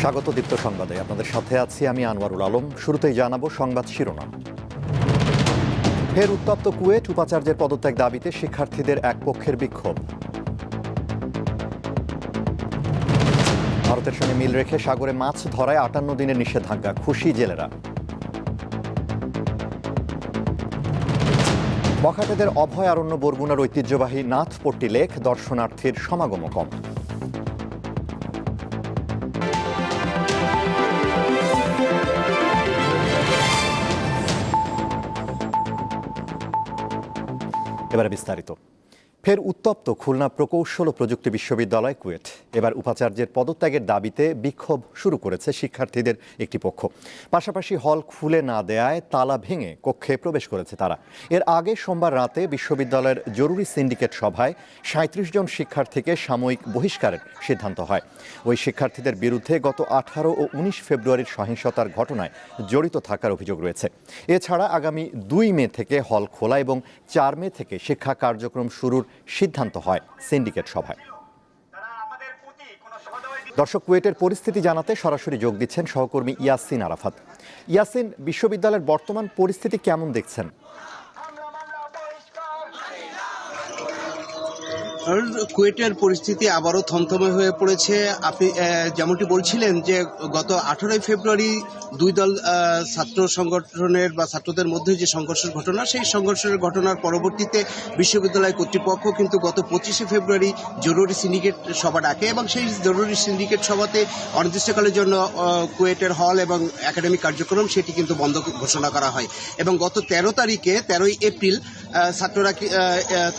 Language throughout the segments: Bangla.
স্বাগত দীপ্ত সংবাদে। আপনাদের সাথে আছি আমি আনোয়ারুল আলম। শুরুতেই জানাব সংবাদ শিরোনাম। ফের উত্তপ্ত কুয়েট উপাচার্যের পদত্যাগ দাবিতে শিক্ষার্থীদের এক পক্ষের বিক্ষোভ। ভারতের সঙ্গে মিল রেখে সাগরে মাছ ধরায় আটান্ন দিনের নিষেধাজ্ঞা, খুশি জেলেরা। বখাটেদের অভয় আরণ্য বরগুনার ঐতিহ্যবাহী নাথপট্টি লেক দর্শনার্থীর সমাগম কম। এবারে বিস্তারিত ফের উত্তপ্ত খুলনা প্রকৌশল ও প্রযুক্তি বিশ্ববিদ্যালয় কুয়েট। এবার উপাচার্যের পদত্যাগের দাবিতে বিক্ষোভ শুরু করেছে শিক্ষার্থীদের একটি পক্ষ। পাশাপাশি হল খুলে না দেয়ায় তালা ভেঙে কক্ষে প্রবেশ করেছে তারা। এর আগে সোমবার রাতে বিশ্ববিদ্যালয়ের জরুরি সিন্ডিকেট সভায় সাঁত্রিশ জন শিক্ষার্থীকে সাময়িক বহিষ্কারের সিদ্ধান্ত হয়। ওই শিক্ষার্থীদের বিরুদ্ধে গত আঠারো ও উনিশ ফেব্রুয়ারির সহিংসতার ঘটনায় জড়িত থাকার অভিযোগ রয়েছে। এছাড়া আগামী দুই মে থেকে হল খোলা এবং চার মে থেকে শিক্ষা কার্যক্রম শুরুর সিদ্ধান্ত হয় সিন্ডিকেট সভায়। দর্শক, কুয়েটের পরিস্থিতি জানাতে সরাসরি যোগ দিচ্ছেন সহকর্মী ইয়াসিন আরাফাত। ইয়াসিন, বিশ্ববিদ্যালয়ের বর্তমান পরিস্থিতি কেমন দেখছেন? কুয়েটের পরিস্থিতি আবারও থমথমে হয়ে পড়েছে। আপনি যেমনটি বলছিলেন যে গত আঠারোই ফেব্রুয়ারি দুই দল ছাত্র সংগঠনের বা ছাত্রদের মধ্যে যে সংঘর্ষের ঘটনা, সেই সংঘর্ষের ঘটনার পরবর্তীতে বিশ্ববিদ্যালয় কর্তৃপক্ষ কিন্তু গত পঁচিশে ফেব্রুয়ারি জরুরি সিন্ডিকেট সভা ডাকে এবং সেই জরুরি সিন্ডিকেট সভাতে অনির্দিষ্টকালের জন্য কুয়েটের হল এবং একাডেমিক কার্যক্রম সেটি কিন্তু বন্ধ ঘোষণা করা হয়। এবং গত তেরো তারিখে, তেরোই এপ্রিল ছাত্ররা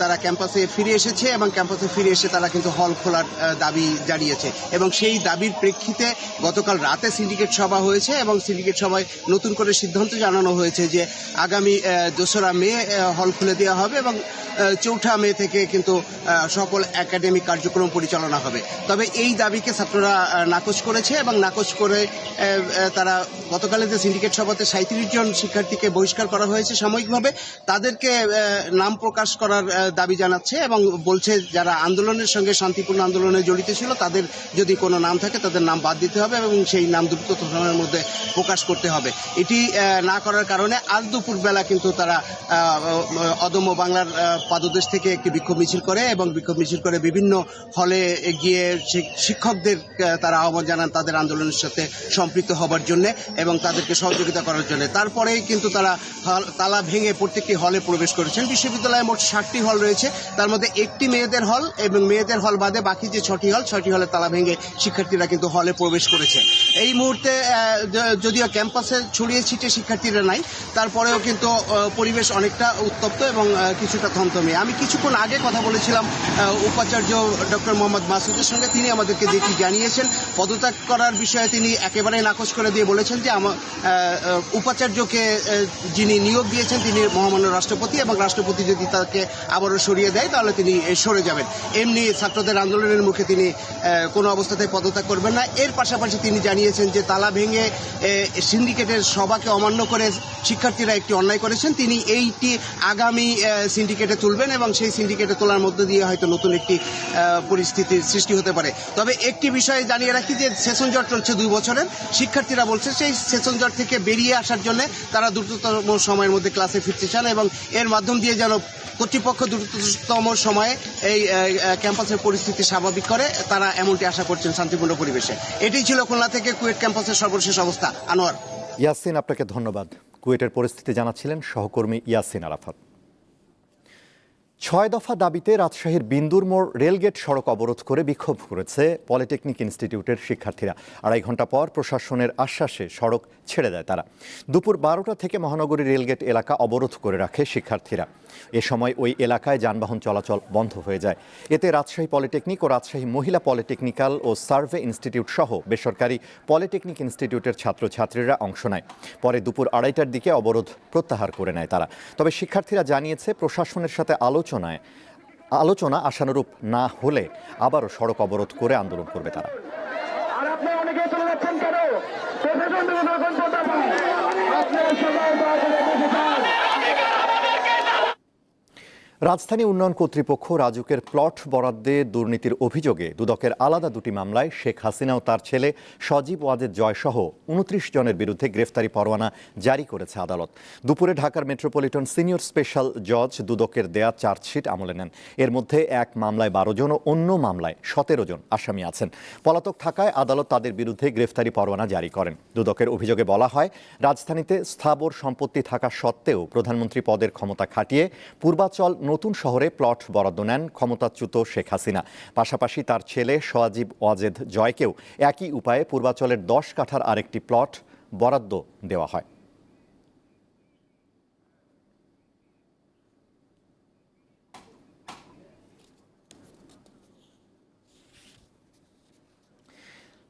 তারা ক্যাম্পাসে ফিরে এসেছে এবং ক্যাম্পাসে ফিরে এসে তারা কিন্তু হল খোলার দাবি জানিয়েছে। এবং সেই দাবির প্রেক্ষিতে গতকাল রাতে সিন্ডিকেট সভা হয়েছে এবং সিন্ডিকেট সভায় নতুন করে সিদ্ধান্ত জানানো হয়েছে যে আগামী দোসরা মে হল খুলে দেওয়া হবে এবং চৌঠা মে থেকে কিন্তু সকল একাডেমিক কার্যক্রম পরিচালনা হবে। তবে এই দাবিকে ছাত্ররা নাকচ করেছে এবং নাকচ করে তারা গতকালের যে সিন্ডিকেট সভাতে সাঁত্রিশ জন শিক্ষার্থীকে বহিষ্কার করা হয়েছে সাময়িকভাবে, তাদেরকে নাম প্রকাশ করার দাবি জানাচ্ছে এবং বলছে যারা আন্দোলনের সঙ্গে শান্তিপূর্ণ আন্দোলনে জড়িত ছিল, তাদের যদি কোনো নাম থাকে, তাদের নাম বাদ দিতে হবে এবং সেই নাম দ্রুত সময়ের মধ্যে প্রকাশ করতে হবে। এটি না করার কারণে আজ দুপুর বেলা কিন্তু তারা অদম্য বাংলার পাদদেশ থেকে একটি বিক্ষোভ মিছিল করে এবং বিক্ষোভ মিছিল করে বিভিন্ন হলে গিয়ে শিক্ষকদের তারা আহ্বান জানান তাদের আন্দোলনের সাথে সম্পৃক্ত হবার জন্য এবং তাদেরকে সহযোগিতা করার জন্য। তারপরেই কিন্তু তারা তালা ভেঙে প্রত্যেকটি হলে প্রবেশ করেছেন। বিশ্ববিদ্যালয়ে মোট ষাটটি হল রয়েছে। তার মধ্যে একটি মেয়েদের হল এবং মেয়েদের হল বাদে বাকি যে ছটি হল ছটি হলে তালা ভেঙে শিক্ষার্থীরা কিন্তু হলে প্রবেশ করেছে। এই মুহূর্তে যদিও ক্যাম্পাসে ছড়িয়ে ছিটিয়ে শিক্ষার্থীরা নাই তারপরেও কিন্তু পরিবেশ অনেকটা উত্তপ্ত এবং কিছুটা থমথমে। আমি কিছুক্ষণ আগে কথা বলেছিলাম উপাচার্য ডক্টর মোহাম্মদ মাসুদের সঙ্গে। তিনি আমাদেরকে যেটি জানিয়েছেন পদত্যাগ করার বিষয়ে তিনি একেবারে নাকচ করে দিয়ে বলেছেন যে আমার উপাচার্যকে যিনি নিয়োগ দিয়েছেন তিনি মহামান্য রাষ্ট্রপতি এবং রাষ্ট্রপতি যদি তাকে আবারও সরিয়ে দেয় তাহলে তিনি আহ, সরে যাবেন। এমনি ছাত্রদের আন্দোলনের মুখে তিনি কোনো অবস্থাতে পদত্যাগ করবেন না। এর পাশাপাশি তিনি জানিয়েছেন যে, তালা ভেঙে সিন্ডিকেটের সভাকে অমান্য করে শিক্ষার্থীরা একটি অন্যায় করেছেন। তিনি এইটি আগামী সিন্ডিকেটে তুলবেন এবং সেই সিন্ডিকেটে তোলার মধ্য দিয়ে হয়তো নতুন একটি পরিস্থিতির সৃষ্টি হতে পারে। তবে একটি বিষয়ে জানিয়ে রাখি যে, সেশন জট চলছে দুই বছরের। শিক্ষার্থীরা বলছে, সেই সেশন জট থেকে বেরিয়ে আসার জন্য তারা দ্রুততম সময়ের মধ্যে ক্লাসে ফিরতে চান এবং এর মাধ্যম দিয়ে যেন কর্তৃপক্ষ দ্রুততম সময়ে এই ক্যাম্পাসের পরিস্থিতি স্বাভাবিক করে, তারা এমনটি আশা করছেন শান্তিপূর্ণ পরিবেশে। এটি ছিল খুলনা থেকে কুয়েট ক্যাম্পাসের সর্বশেষ অবস্থা। আনোয়ার। ইয়াসিন, আপনাকে ধন্যবাদ। কুয়েটের পরিস্থিতি জানাচ্ছিলেন সহকর্মী ইয়াসিন আরাফাত। ছয় দফা দাবিতে রাজশাহীর বিন্দুর মোড় রেলগেট সড়ক অবরোধ করে বিক্ষোভ করেছে পলিটেকনিক ইনস্টিটিউটের শিক্ষার্থীরা। আড়াই ঘণ্টা পর প্রশাসনের আশ্বাসে সড়ক ছেড়ে দেয় তারা। দুপুর বারোটা থেকে মহানগরী রেলগেট এলাকা অবরোধ করে রাখে শিক্ষার্থীরা। এ সময় ওই এলাকায় যানবাহন চলাচল বন্ধ হয়ে যায়। এতে রাজশাহী পলিটেকনিক ও রাজশাহী মহিলা পলিটেকনিক্যাল ও সার্ভে ইনস্টিটিউট সহ বেসরকারি পলিটেকনিক ইনস্টিটিউটের ছাত্রছাত্রীরা অংশ নেয়। পরে দুপুর আড়াইটার দিকে অবরোধ প্রত্যাহার করে নেয় তারা। তবে শিক্ষার্থীরা জানিয়েছে, প্রশাসনের সাথে আলোচনায় আলোচনা আশানুরূপ না হলে আবারও সড়ক অবরোধ করে আন্দোলন করবে তারা আর আপনারা অনেকে চলে যাচ্ছেন কেন প্রশাসন থেকে এখন কথা পান আপনারা সবাই দয়া করে বসে যান রাজধানী উন্নয়ন কর্তৃপক্ষ রাজুকের প্লট বরাদ্দে দুর্নীতির অভিযোগে দুদকের আলাদা দুটি মামলায় শেখ হাসিনা ও তার ছেলে সজীব ওয়াজেদ জয়সহ উনত্রিশ জনের বিরুদ্ধে গ্রেফতারি পরোয়ানা জারি করেছে আদালত। দুপুরে ঢাকার মেট্রোপলিটন সিনিয়র স্পেশাল জজ দুদকের দেয়া চার্জশিট আমলে নেন। এর মধ্যে এক মামলায় বারো জন ও অন্য মামলায় সতেরো জন আসামি আছেন। পলাতক থাকায় আদালত তাদের বিরুদ্ধে গ্রেফতারি পরোয়ানা জারি করেন। দুদকের অভিযোগে বলা হয়, রাজধানীতে স্থাবর সম্পত্তি থাকা সত্ত্বেও প্রধানমন্ত্রী পদের ক্ষমতা খাটিয়ে পূর্বাচল নতুন শহরে প্লট বরাদ্দ নেন ক্ষমতাচ্যুত শেখ হাসিনা। পাশাপাশি তার ছেলে সজীব ওয়াজেদ জয়কেও একই উপায়ে পূর্বাচলের দশ কাঠার আরেকটি প্লট বরাদ্দ দেওয়া হয়।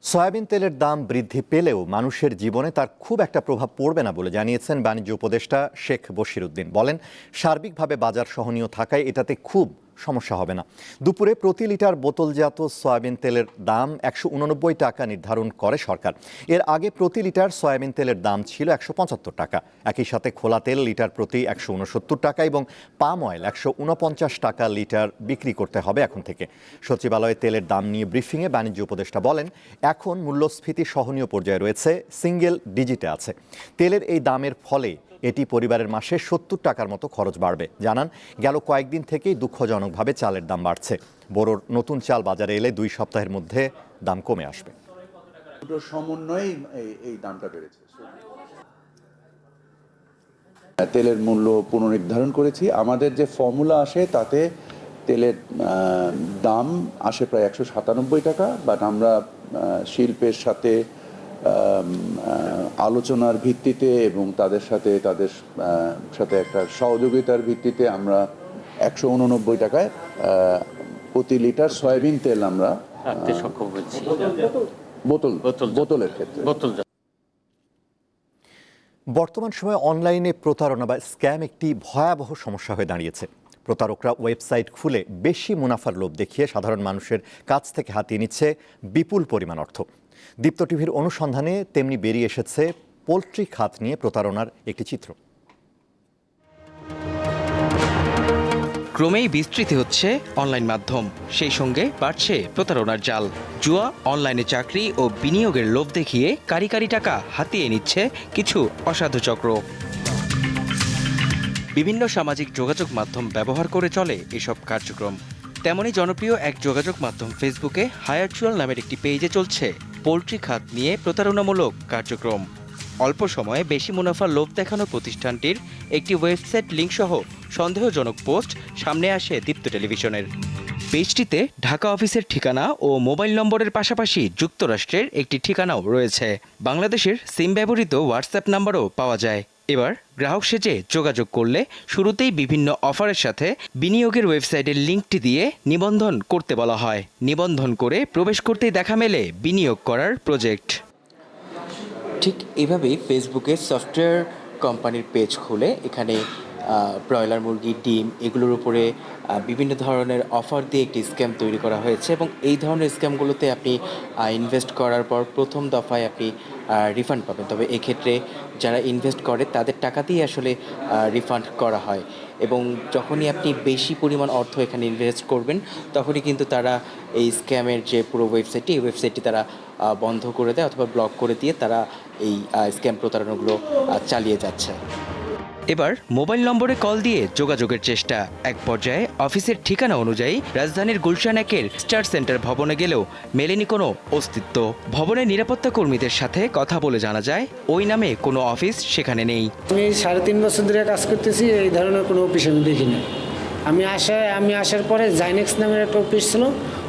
সয়াবিন তেলের দাম বৃদ্ধি পেলেও মানুষের জীবনে তার খুব একটা প্রভাব পড়বে না বলে জানিয়েছেন বাণিজ্য উপদেষ্টা শেখ বশিরুদ্দিন। বলেন, সার্বিকভাবে বাজার সহনীয় থাকায় এটাতে খুব সমস্যা হবে না। দুপুরে প্রতি লিটার বোতলজাত সয়াবিন তেলের দাম একশো উননব্বই টাকা নির্ধারণ করে সরকার। এর আগে প্রতি লিটার সয়াবিন তেলের দাম ছিল একশো পঁচাত্তর টাকা। একই সাথে খোলা তেল লিটার প্রতি একশো উনসত্তর টাকা এবং পাম অয়েল একশো উনপঞ্চাশ টাকা লিটার বিক্রি করতে হবে এখন থেকে। সচিবালয়ে তেলের দাম নিয়ে ব্রিফিংয়ে বাণিজ্য উপদেষ্টা বলেন, এখন মূল্যস্ফীতি সহনীয় পর্যায়ে রয়েছে, সিঙ্গেল ডিজিটে আছে। তেলের এই দামের ফলে এটি পরিবারের মাসে সত্তর টাকার মতো খরচ বাড়বে। জানান, গেল কয়েকদিন থেকেই দুঃখজনকভাবে চালের দাম বাড়ছে। বোরোর নতুন চাল বাজারে এলে দুই সপ্তাহের মধ্যে দাম কমে আসবে। দুটো সমন্বয়ে এই- দামটা বেড়েছে। তেলের মূল্য পুনর্নির্ধারণ করেছি। আমাদের যে ফর্মুলা আসে, তাতে তেলের দাম আসে প্রায় একশো সাতানব্বই টাকা, বাট আমরা শিল্পের সাথে আলোচনার ভিত্তিতে এবং তাদের সাথে তাদের সাথে একটা সহযোগিতার ভিত্তিতে আমরা একশো উননব্বই টাকায় প্রতি লিটার সয়াবিন তেল আমরা সক্ষম হয়েছি। বোতল বোতল। বোতলের ক্ষেত্রে। বোতল বর্তমান সময়ে অনলাইনে প্রতারণা বা স্ক্যাম একটি ভয়াবহ সমস্যা হয়ে দাঁড়িয়েছে। প্রতারকরা ওয়েবসাইট খুলে বেশি মুনাফার লোভ দেখিয়ে সাধারণ মানুষের কাছ থেকে হাতিয়ে নিচ্ছে বিপুল পরিমাণ অর্থ। দীপ্ত টিভির অনুসন্ধানে তেমনি বেরিয়ে এসেছে পোলট্রি খাত নিয়ে প্রতারণার একটি চিত্র। ক্রমেই বিস্তৃতি হচ্ছে অনলাইন মাধ্যম। সেই সঙ্গে বাড়ছে প্রতারণার জাল। জুয়া, অনলাইনে চাকরি ও বিনিয়োগের লোভ দেখিয়ে কারি কারি টাকা হাতিয়ে নিচ্ছে কিছু অসাধু চক্র। বিভিন্ন সামাজিক যোগাযোগ মাধ্যম ব্যবহার করে চলে এসব কার্যক্রম। তেমনই জনপ্রিয় এক যোগাযোগ মাধ্যম ফেসবুকে হায়ারচুয়াল নামের একটি পেজে চলছে। পোলট্রি খাত নিয়ে প্রতারণামূলক কার্যক্রম। অল্প সময়ে বেশি মুনাফা লোভ দেখানো প্রতিষ্ঠানটির একটি ওয়েবসাইট লিঙ্ক সহ সন্দেহজনক পোস্ট সামনে আসে দীপ্ত টেলিভিশনের। পেজটিতে ঢাকা অফিসের ঠিকানা ও মোবাইল নম্বরের পাশাপাশি যুক্তরাষ্ট্রের একটি ঠিকানাও রয়েছে। বাংলাদেশের সিম ব্যবহৃত হোয়াটসঅ্যাপ নাম্বারও পাওয়া যায়। এবার গ্রাহক সেজে যোগাযোগ করলে শুরুতেই বিভিন্ন অফারের সাথে বিনিয়োগের ওয়েবসাইটের লিঙ্কটি দিয়ে নিবন্ধন করতে বলা হয়। নিবন্ধন করে প্রবেশ করতেই দেখা মেলে বিনিয়োগ করার প্রজেক্ট। ঠিক এভাবেই ফেসবুকে সফটওয়্যার কোম্পানির পেজ খুলে এখানে ব্রয়লার মুরগি, ডিম এগুলোর উপরে বিভিন্ন ধরনের অফার দিয়ে একটি স্ক্যাম তৈরি করা হয়েছে এবং এই ধরনের স্ক্যামগুলোতে আপনি ইনভেস্ট করার পর প্রথম দফায় আপনি রিফান্ড পাবেন। তবে এক্ষেত্রে যারা ইনভেস্ট করে, তাদের টাকা দিয়ে আসলে রিফান্ড করা হয় এবং যখনই আপনি বেশি পরিমাণ অর্থ এখানে ইনভেস্ট করবেন, তখনই কিন্তু তারা এই স্ক্যামের যে পুরো ওয়েবসাইটটি এই ওয়েবসাইটটি তারা বন্ধ করে দেয় অথবা ব্লক করে দিয়ে তারা এই স্ক্যাম প্রতারণাগুলো চালিয়ে যাচ্ছে। এবার মোবাইল নম্বরে কল দিয়ে যোগাযোগের চেষ্টা। এক পর্যায়ে অফিসের ঠিকানা অনুযায়ী রাজধানীর গুলশান একের স্টার সেন্টার ভবনে গেলেও মেলেনি কোনো অস্তিত্ব। ভবনের নিরাপত্তা কর্মীদের সাথে কথা বলে জানা যায়, ওই নামে কোনো অফিস সেখানে নেই। আমি সাড়ে তিন বছর ধরে কাজ করতেছি, এই ধরনের কোনো অফিস আমি দেখিনি। আমি আসায় আমি আসার পরে জাইনেক্স নামের একটা অফিস ছিল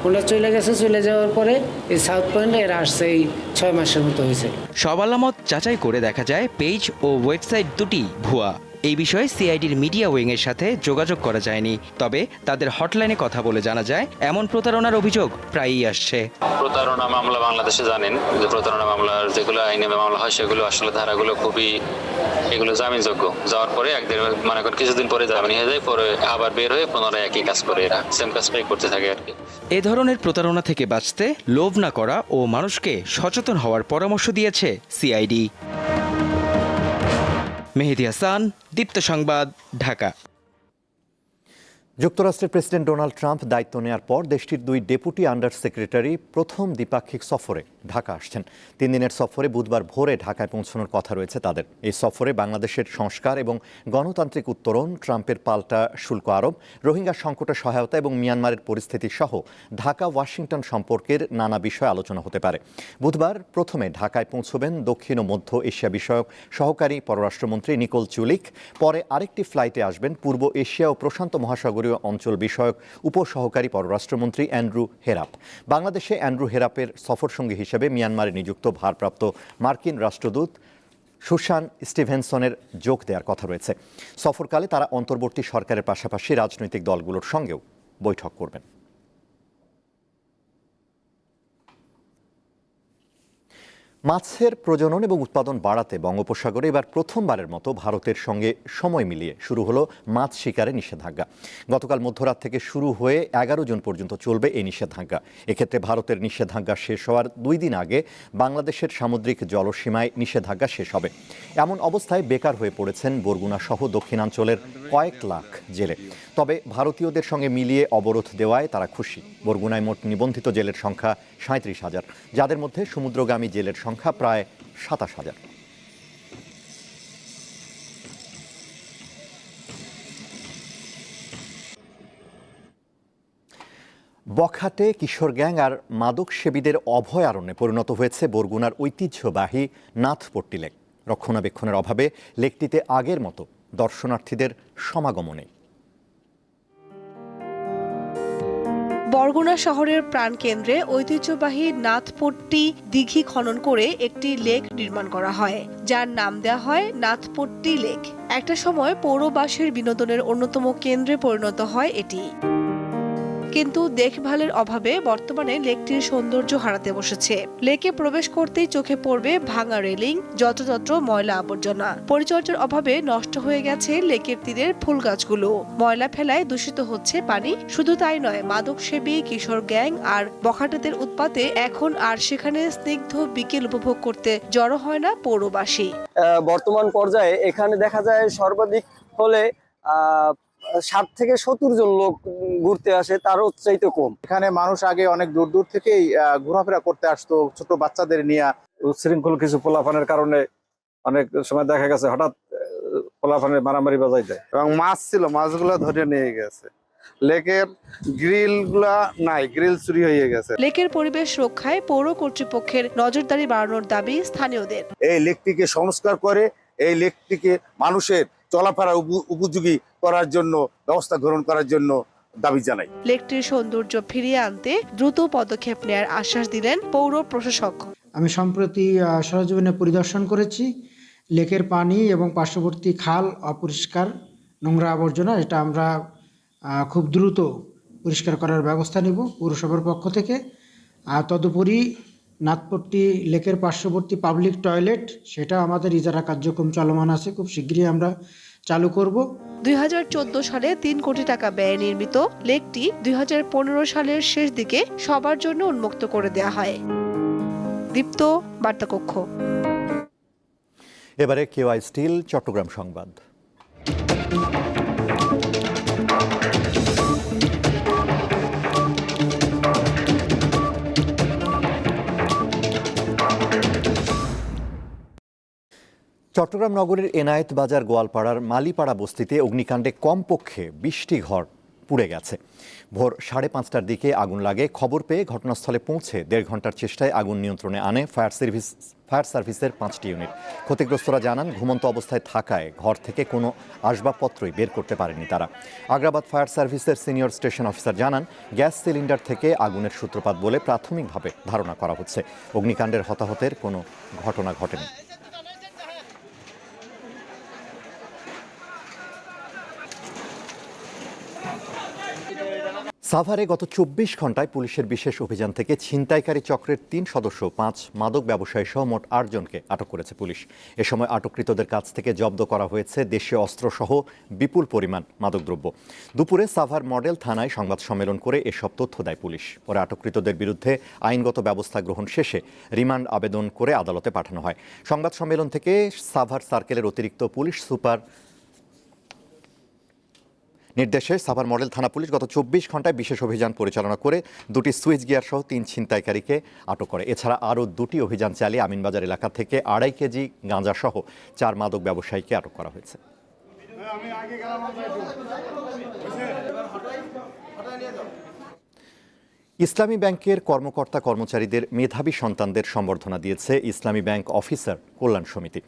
ওটা চলে গেছে, চলে যাওয়ার পরে এই সাউথ পয়েন্টে এরা আসছে এই ছয় মাসের মতো হয়েছে। সব আলামত যাচাই করে দেখা যায় পেজ ও ওয়েবসাইট দুটি ভুয়া। এই বিষয়ে সিআইডির মিডিয়া উইংয়ের সাথে যোগাযোগ করা যায়নি। তবে তাদের হটলাইনে কথা বলে জানা যায় এমন প্রতারণার অভিযোগ প্রায়ই আসছে। প্রতারণা মামলা বাংলাদেশে জানেন যে প্রতারণা মামলার যেগুলো আইনে মামলা হয় সেগুলো আসলে ধারাগুলো খুবই এগুলো জামিনযোগ্য। যাওয়ার পরে একদিন মনে করেন কিছুদিন পরে জামিন হয়ে যায় পরে আবার বের হয়ে পুনরায় একই কাজ করে এরা সেম কাজটাই করতে থাকে আর কি। এ ধরনের প্রতারণা থেকে বাঁচতে লোভ না করা ও মানুষকে সচেতন হওয়ার পরামর্শ দিয়েছে সিআইডি। মেহেদি হাসান দীপ্ত সংবাদ ঢাকা। যুক্তরাষ্ট্রের প্রেসিডেন্ট ডোনাল্ড ট্রাম্প দায়িত্ব নেওয়ার পর দেশটির দুই ডেপুটি আন্ডার সেক্রেটারি প্রথম দ্বিপাক্ষিক সফরে ঢাকা আসছেন। তিন দিনের সফরে বুধবার ভোরে ঢাকায় পৌঁছানোর কথা রয়েছে তাদের। এই সফরে বাংলাদেশের সংস্কার এবং গণতান্ত্রিক উত্তরণ, ট্রাম্পের পাল্টা শুল্ক আরোপ, রোহিঙ্গা সংকটের সহায়তা এবং মিয়ানমারের পরিস্থিতি সহ ঢাকা, ওয়াশিংটন সম্পর্কের নানা বিষয় আলোচনা হতে পারে। বুধবার প্রথমে ঢাকায় পৌঁছবেন দক্ষিণ ও মধ্য এশিয়া বিষয়ক সহকারী পররাষ্ট্রমন্ত্রী নিকোল চুলিক। পরে আরেকটি ফ্লাইটে আসবেন পূর্ব এশিয়া ও প্রশান্ত মহাসাগরীয় অঞ্চল বিষয়ক উপসহকারী পররাষ্ট্রমন্ত্রী অ্যান্ড্রু হেরাপ। বাংলাদেশে অ্যান্ড্রু হেরাপের সফরসঙ্গী হিসেবে মিয়ানমারে নিযুক্ত ভারপ্রাপ্ত মার্কিন রাষ্ট্রদূত সুশান স্টিভেনসনের যোগ দেওয়ার কথা রয়েছে। সফরকালে তারা অন্তর্বর্তী সরকারের পাশাপাশি রাজনৈতিক দলগুলোর সঙ্গেও বৈঠক করবেন। মাছের প্রজনন এবং উৎপাদন বাড়াতে বঙ্গোপসাগরে এবার প্রথমবারের মতো ভারতের সঙ্গে সময় মিলিয়ে শুরু হলো মাছ শিকারে নিষেধাজ্ঞা। গতকাল মধ্যরাত থেকে শুরু হয়ে এগারো জুন পর্যন্ত চলবে এই নিষেধাজ্ঞা। এক্ষেত্রে ভারতের নিষেধাজ্ঞা শেষ হওয়ার দুই দিন আগে বাংলাদেশের সামুদ্রিক জলসীমায় নিষেধাজ্ঞা শেষ হবে। এমন অবস্থায় বেকার হয়ে পড়েছেন বরগুনা সহ দক্ষিণাঞ্চলের কয়েক লাখ জেলে। তবে ভারতীয়দের সঙ্গে মিলিয়ে অবরোধ দেওয়ায় তারা খুশি। বরগুনায় মোট নিবন্ধিত জেলের সংখ্যা সাঁত্রিশ হাজার, যাদের মধ্যে সমুদ্রগামী জেলের সংখ্যা প্রায় সাতাশ হাজার। বখাটে কিশোর গ্যাং আর মাদক সেবীদের অভয়ারণ্যে পরিণত হয়েছে বরগুনার ঐতিহ্যবাহী নাথপট্টি লেক। রক্ষণাবেক্ষণের অভাবে লেকটিতে আগের মতো দর্শনার্থীদের সমাগমনে। বরগুনা শহরের প্রাণকেন্দ্রে ঐতিহ্যবাহী নাথপট্টি দিঘি খনন করে একটি লেক নির্মাণ করা হয়, যার নাম দেওয়া হয় নাথপট্টি লেক। একটা সময় পৌরবাসীর বিনোদনের অন্যতম কেন্দ্রে পরিণত হয় এটি। কিন্তু দেখভালের অভাবে বর্তমানে লেকটির সৌন্দর্য হারাতে বসেছে। লেকে প্রবেশ করতেই চোখে পড়বে ভাঙা রেলিং, যত্রতত্র ময়লা আবর্জনা। পরিচর্যার অভাবে নষ্ট হয়ে গেছে লেকের তীরের ফুল গাছগুলো। ময়লা ফেলায় দূষিত হচ্ছে পানি। শুধু তাই নয় মাদক সেবী কিশোর গ্যাং আর বখাটেদের উৎপাতে এখন আর সেখানে স্নিগ্ধ বিকেল উপভোগ করতে জড়ো হয় না পৌরবাসী। বর্তমান পর্যায়ে এখানে দেখা যায় সর্বাধিক হলে ষাট থেকে সত্তর জন লোক ঘুরতে আসে তারও চাইতে কম। এখানে মানুষ আগে অনেক দূর দূর থেকেই আহ, ঘোরাফেরা করতে আসতো ছোট বাচ্চাদের নিয়ে। উচ্ছৃঙ্খল কিছু পোলাপানের কারণে অনেক সময় দেখা গেছে হঠাৎ আহ, পোলাপানের মারামারি বাজাই যায়। এবং মাছ ছিল মাছগুলো ধরে নিয়ে গেছে। লেকের গ্রিলগুলা নাই গ্রিল চুরি হয়ে গেছে। লেকের পরিবেশ রক্ষায় পৌর কর্তৃপক্ষের নজরদারি বাড়ানোর দাবি স্থানীয়দের। এই লেকটিকে সংস্কার করে এই লেকটিকে মানুষের চলাফেরা উপ- উপযোগী করার জন্য ব্যবস্থা গ্রহণ করার জন্য দাবি জানাই। লেকটির সৌন্দর্য ফিরিয়ে আনতে দ্রুত পদক্ষেপ নেয়ার আশ্বাস দিলেন পৌর প্রশাসক। আমি সম্প্রতি আহ, সরজমিনে পরিদর্শন করেছি। লেকের পানি এবং পার্শ্ববর্তী খাল অপরিষ্কার নোংরা আবর্জনা এটা আমরা খুব দ্রুত পরিষ্কার করার ব্যবস্থা নিব পৌরসভার পক্ষ থেকে। আর তদুপরি নাথপট্টি লেকের পার্শ্ববর্তী পাবলিক টয়লেট সেটা আমাদের ইজারা কার্যক্রম চলমান আছে। খুব শীঘ্রই আমরা চালু করব। দুই হাজার চোদ্দ সালে তিন কোটি টাকা ব্যয়ে নির্মিত লেকটি দুই হাজার পনেরো সালের শেষ দিকে সবার জন্য উন্মুক্ত করে দেয়া হয়। দীপ্ত বার্তাকক্ষ। এবারে কেওয়াই স্টিল চট্টগ্রাম সংবাদ। চট্টগ্রাম নগরের এনায়েত বাজার গোয়ালপাড়ার মালিপাড়া বস্তিতে অগ্নিকাণ্ডে কমপক্ষে বিশটি ঘর পুড়ে গেছে। ভোর সাড়ে পাঁচটার দিকে আগুন লাগে। খবর পেয়ে ঘটনাস্থলে পৌঁছে দেড় ঘণ্টার চেষ্টায় আগুন নিয়ন্ত্রণে আনে ফায়ার সার্ভিস, ফায়ার সার্ভিসের পাঁচটি ইউনিট। ক্ষতিগ্রস্তরা জানান, ঘুমন্ত অবস্থায় থাকায় ঘর থেকে কোনো আসবাবপত্রই বের করতে পারেনি তারা। আগ্রাবাদ ফায়ার সার্ভিসের সিনিয়র স্টেশন অফিসার জানান, গ্যাস সিলিন্ডার থেকে আগুনের সূত্রপাত বলে প্রাথমিকভাবে ধারণা করা হচ্ছে। অগ্নিকাণ্ডের হতাহতের কোনো ঘটনা ঘটেনি। সাভারে গত চব্বিশ ঘন্টায় পুলিশের বিশেষ অভিযান থেকে ছিনতাইকারী চক্রের তিন সদস্য, পাঁচ মাদক ব্যবসায়ী সহ মোট আটজনকে আটক করেছে পুলিশ। এ সময় আটককৃতদের কাছ থেকে জব্দ করা হয়েছে দেশীয় অস্ত্রসহ বিপুল পরিমাণ মাদকদ্রব্য। দুপুরে সাভার মডেল থানায় সংবাদ সম্মেলন করে এসব তথ্য দেয় পুলিশ। পরে আটককৃতদের বিরুদ্ধে আইনগত ব্যবস্থা গ্রহণ শেষে রিমান্ড আবেদন করে আদালতে পাঠানো হয়। সংবাদ সম্মেলন থেকে সাভার সার্কেলের অতিরিক্ত পুলিশ সুপার নির্দেশে সাভার মডেল থানা পুলিশ গত চব্বিশ ঘন্টায় বিশেষ অভিযান পরিচালনা করে দুটি সুইচ গিয়ার সহ তিন ছিনতাইকারীকে আটক করে। এছাড়া আরও দুটি অভিযান চালিয়ে আমিনবাজার এলাকা থেকে আড়াই কেজি গাঁজাসহ চার মাদক ব্যবসায়ীকে আটক করা হয়েছে। ইসলামী ব্যাংকের কর্মকর্তা কর্মচারীদের মেধাবী সন্তানদের সম্বর্ধনা দিয়েছে ইসলামী ব্যাংক অফিসার কল্যাণ সমিতি।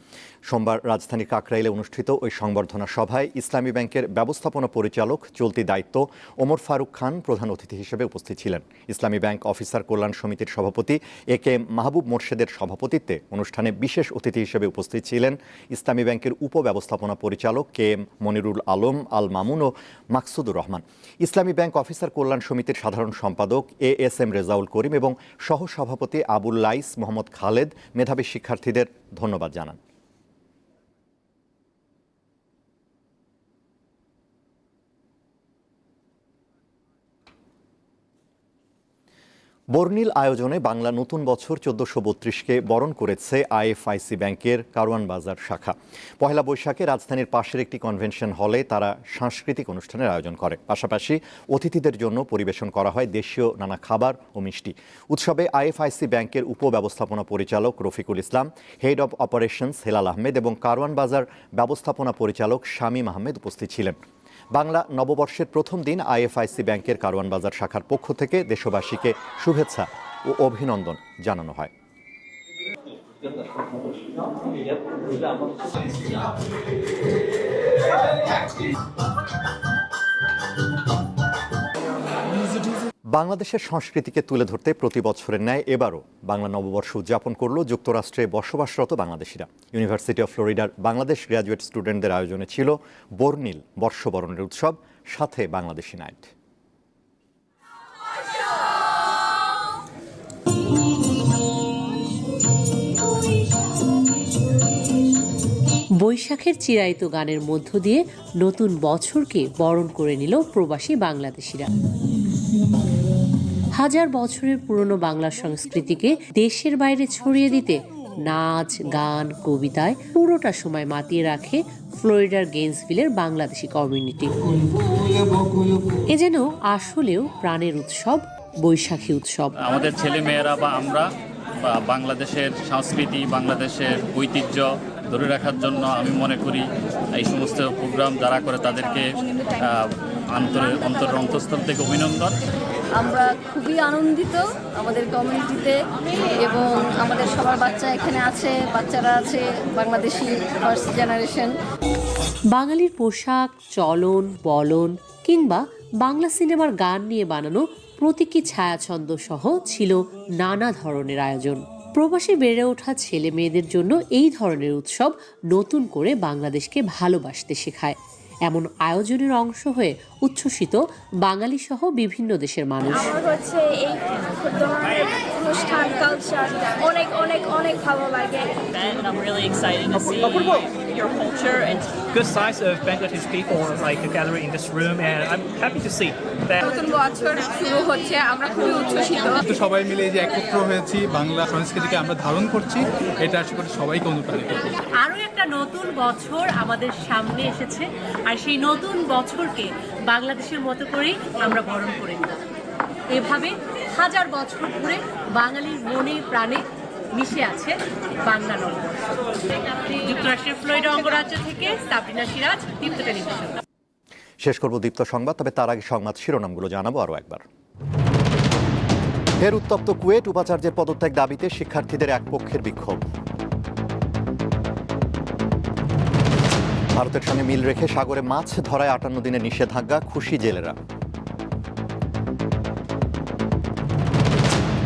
সোমবার রাজধানীর কাকরাইলে অনুষ্ঠিত ওই সংবর্ধনা সভায় ইসলামী ব্যাংকের ব্যবস্থাপনা পরিচালক, চলতি দায়িত্ব ওমর ফারুক খান প্রধান অতিথি হিসেবে উপস্থিত ছিলেন। ইসলামী ব্যাংক অফিসার কল্যাণ সমিতির সভাপতি এ কে মাহবুব মোর্শেদের সভাপতিত্বে অনুষ্ঠানে বিশেষ অতিথি হিসেবে উপস্থিত ছিলেন ইসলামী ব্যাংকের উপব্যবস্থাপনা পরিচালক কে এম মনিরুল আলম, আল মামুন ও মাকসুদুর রহমান। ইসলামী ব্যাংক অফিসার কল্যাণ সমিতির সাধারণ সম্পাদক A S M Rezaul Karim এবং সহসভাপতি আবুল লাইস মোহাম্মদ খালেদ, মেধাবী শিক্ষার্থীদের ধন্যবাদ জানান। বর্ণিল আয়োজনে বাংলা নতুন বছর চোদ্দশো বত্রিশকে বরণ করেছে আইএফআইসি ব্যাংকের কারওয়ান বাজার শাখা। পহেলা বৈশাখে রাজধানীর পাশের একটি কনভেনশন হলে তারা সাংস্কৃতিক অনুষ্ঠানের আয়োজন করে। পাশাপাশি অতিথিদের জন্য পরিবেশন করা হয় দেশীয় নানা খাবার ও মিষ্টি। উৎসবে আইএফআইসি ব্যাংকের উপব্যবস্থাপনা পরিচালক Rafiqul Islam, head of operations Helal Ahmed এবং কারওয়ান বাজার ব্যবস্থাপনা পরিচালক শামীম আহমেদ উপস্থিত ছিলেন। বাংলা নববর্ষের প্রথম দিন আইএফআইসি ব্যাংকের কারওয়ান বাজার শাখার পক্ষ থেকে দেশবাসীকে শুভেচ্ছা ও অভিনন্দন জানানো হয়। বাংলাদেশের সংস্কৃতিকে তুলে ধরতে প্রতি বছরের ন্যায় এবারও বাংলা নববর্ষ উদযাপন করল যুক্তরাষ্ট্রে বসবাসরত বাংলাদেশিরা। ইউনিভার্সিটি অফ ফ্লোরিডার বাংলাদেশ গ্র্যাজুয়েট স্টুডেন্টদের আয়োজনে ছিল বর্ণিল বর্ষবরণের উৎসব, সাথে বাংলাদেশি নাইট। বৈশাখের চিরায়িত গানের মধ্য দিয়ে নতুন বছরকে বরণ করে নিল প্রবাসী বাংলাদেশিরা। হাজার বছরের পুরনো বাংলা সংস্কৃতিকে দেশের বাইরে ছড়িয়ে দিতে নাচ, গান, কবিতায় পুরোটা সময় মাতিয়ে রাখে ফ্লোরিডার গেন্সভিলের বাংলাদেশি কমিউনিটি। এ যেন আসলেও প্রাণের উৎসব, বৈশাখী উৎসব। আমাদের ছেলে মেয়েরা বা আমরা বাংলাদেশের সংস্কৃতি, বাংলাদেশের ঐতিহ্য ধরে রাখার জন্য আমি মনে করি এই সমস্ত প্রোগ্রাম যারা করে তাদেরকে অন্তরের অন্তর অন্তঃস্থল থেকে অভিনন্দন। আমরা খুবই আনন্দিত আমাদের কমিউনিটিতে এবং আমাদের সবার বাচ্চা এখানে আছে, বাচ্চারা আছে, বাংলাদেশি ফার্স্ট জেনারেশন বাঙালির পোশাক, চলন, বলন কিংবা বাংলা সিনেমার গান নিয়ে বানানো প্রতীকী ছায়াছন্দ সহ ছিল নানা ধরনের আয়োজন। প্রবাসী বেড়ে ওঠা ছেলে মেয়েদের জন্য এই ধরনের উৎসব নতুন করে বাংলাদেশকে ভালোবাসতে শেখায়। এমন আয়োজনের অংশ হয়ে উচ্ছ্বসিত বাঙালি সহ বিভিন্ন দেশের মানুষ। আমার হচ্ছে এই অনুষ্ঠান কালচার অনেক অনেক অনেক ভালো লাগে। Good size of Bangladesh people like gathering in this room, and I'm happy to see that. নতুন বছর শুরু হচ্ছে আমরা খুবই উচ্ছ্বসিত। কিন্তু সবাই মিলে যে একত্র হয়েছি বাংলা সংস্কৃতিকে আমরা ধারণ করছি এটা আশা করি সবাইকে অনুপ্রাণিত করবে। আরও একটা নতুন বছর আমাদের সামনে এসেছে আর সেই নতুন বছরকে বাংলাদেশের মতো করেই আমরা বরণ করে নিই এভাবে হাজার বছর ধরে বাঙালির মনে প্রাণে মিশে আছে বাংলা নববর্ষ। যুক্তরাষ্ট্রের ফ্লোরিডা অঙ্গরাজ্য থেকে সাবরিনা সিরাজ, দীপ্ত টেলিভিশন। শেষ করব দীপ্ত সংবাদ, তবে তার আগে সংবাদ শিরোনামগুলো জানাব আরও একবার। ফের উত্তপ্ত কুয়েট উপাচার্যের পদত্যাগ দাবিতে শিক্ষার্থীদের এক পক্ষের বিক্ষোভ। ভারতের সঙ্গে মিল রেখে সাগরে মাছ ধরায় আটান্ন দিনের নিষেধাজ্ঞা, খুশি জেলেরা।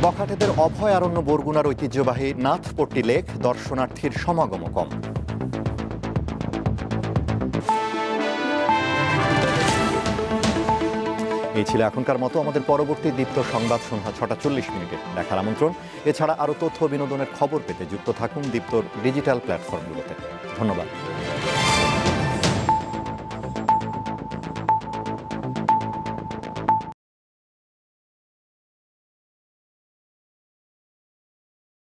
বখাটেদের অভয়ারণ্য বরগুনার ঐতিহ্যবাহী নাথপট্টি লেক, দর্শনার্থীর সমাগম কম। এই ছিল এখনকার মতো, আমাদের পরবর্তী দীপ্ত সংবাদ সন্ধ্যা ছটা চল্লিশ মিনিটে। দেখার আমন্ত্রণ। এছাড়া আরও তথ্য বিনোদনের খবর পেতে যুক্ত থাকুন দীপ্তর ডিজিটাল প্ল্যাটফর্মগুলোতে। ধন্যবাদ।